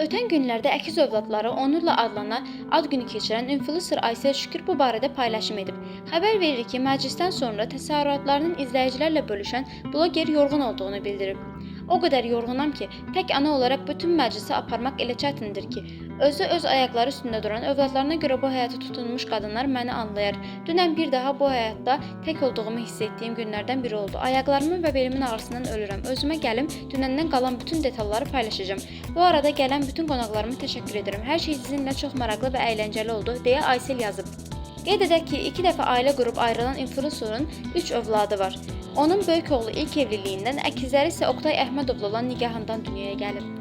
Ötən günlərdə əkiz övladları onurla adlanan ad günü keçirən influencer Aysel Şükür bu barədə paylaşım edib. Xəbər verir ki, məclisdən sonra təsərrüatlarının izləyicilərlə bölüşən bloger yorğun olduğunu bildirib. O qədər yorğunam ki, tək ana olaraq bütün məclisi aparmaq elə çətindir ki, özü öz ayaqları üstündə duran övladlarına görə bu həyatı tutunmuş qadınlar məni anlayar. Dünən bir daha bu həyatda tək olduğumu hiss etdiyim günlərdən biri oldu. Ayaqlarımın və belimin ağrısından ölürəm. Özümə gəlim, dünəndən qalan bütün detalları paylaşacağam. Bu arada gələn bütün qonaqlarıma təşəkkür edirəm. Hər şey sizinlə çox maraqlı və əyləncəli oldu, deyə Aysel yazıb. Qeyd edək ki, iki dəfə ailə qurub ayrılan influencerın 3 övladı var. Onun böyük oğlu ilk evliliyindən, əkizləri isə Oqtay Əhmədovla olan nigahından dünyaya gəlib.